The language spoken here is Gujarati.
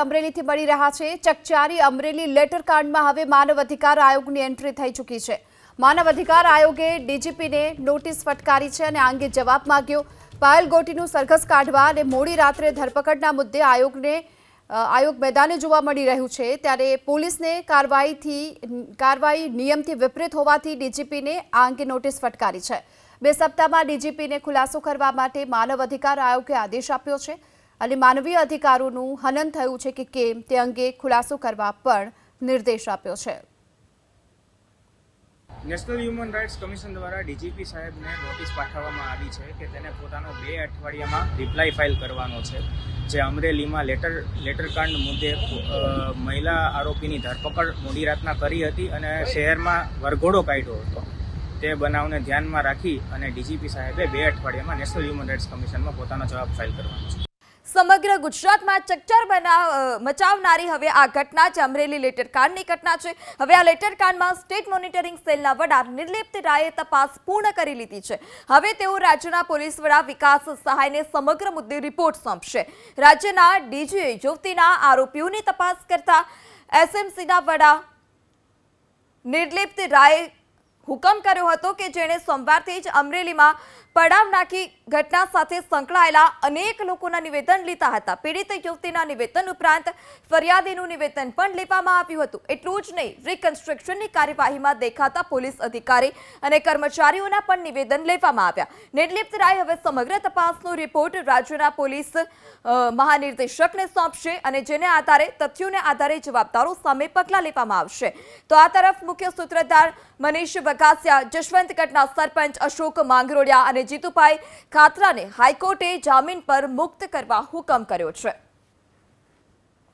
અમરેલીથી મળી રહ્યા છે. ચકચારી અમરેલી લેટર કાંડમાં હવે માનવ અધિકાર આયોગની એન્ટ્રી થઈ ચૂકી છે. માનવ અધિકાર આયોગે ડીજીપીને નોટિસ ફટકારી છે અને આ અંગે જવાબ માંગ્યો. પાયલ ગોટીનું સરઘસ કાઢવા અને મોડી રાત્રે ધરપકડના મુદ્દે આયોગને આયોગ મેદાને જોવા મળી રહ્યું છે. ત્યારે પોલીસને કાર્યવાહીથી, કાર્યવાહી નિયમથી વિપરીત હોવાથી ડીજીપીને આ અંગે નોટિસ ફટકારી છે. બે સપ્તાહમાં ડીજીપીને ખુલાસો કરવા માટે માનવ અધિકાર આયોગે આદેશ આપ્યો છે. અને માનવીય અધિકારોનું હનન થયું છે કે કેમ તે અંગે ખુલાસો કરવા પણ નિર્દેશ આપ્યો છે. નેશનલ હ્યુમન રાઇટ્સ કમિશન દ્વારા ડીજીપી સાહેબને નોટિસ પાઠવવામાં આવી છે કે તેને પોતાનો બે અઠવાડિયામાં રિપ્લાય ફાઇલ કરવાનો છે, જે અમરેલીમાં લેટર લેટર કાંડ મુદ્દે મહિલા આરોપીની ધરપકડ મોડી રાતના કરી હતી અને શહેરમાં વરઘોડો કાઢ્યો હતો. તે બનાવને ધ્યાનમાં રાખી અને ડીજીપી સાહેબે બે અઠવાડિયામાં નેશનલ હ્યુમન રાઇટ્સ કમિશનમાં પોતાનો જવાબ ફાઇલ કરવાનો છે. સમગ્ર ગુજરાતમાં ચકચાર બનાવ મચાવનારી હવે આ ઘટના છે. અમરેલી લેટર કાંડની ઘટના છે. હવે આ લેટર કાંડમાં સ્ટેટ મોનિટરિંગ સેલના વડા નિર્લિપ્ત રાયે તપાસ પૂર્ણ કરી લીધી છે. હવે તેઓ રાજ્યના પોલીસ વડા વિકાસ સહાયને સમગ્ર મુદ્દે રિપોર્ટ સોંપશે. રાજ્યના ડીજીએ યુવતીના આરોપીઓની તપાસ કરતા એસએમસીના વડા નિર્લિપ્ત રાયે હુકમ કર્યો હતો કે જેણે સોમવારથી જ અમરેલીમાં પડાવ નાખી ઘટના સાથે સંકળાયેલા અનેક લોકોના નિવેદન લીધા હતા. પીડિત યુવતીના નિવેદન ઉપરાંત ફરિયાદીનું નિવેદન પણ લેવામાં આવ્યું હતું. એટલું જ નહીં રિકન્સ્ટ્રક્શનની કાર્યવાહીમાં દેખાતા પોલીસ અધિકારી અને કર્મચારીઓના પણ નિવેદન લેવામાં આવ્યા. નિર્લિપ્ત રાય હવે સમગ્ર તપાસનો રિપોર્ટ રાજ્યના પોલીસ મહાનિર્દેશકને સોંપશે અને જેને આધારે તથ્યોને આધારે જવાબદારો સામે પગલાં લેવામાં આવશે. તો આ તરફ મુખ્ય સૂત્રધાર મનીષ બકાસિયા જશવંતગઢના સરપંચ અશોક માંગરોડિયા અને જીતુભાઈ ખાતરાને હાઈકોર્ટે જામીન પર મુક્ત કરવા હુકમ કર્યો છે.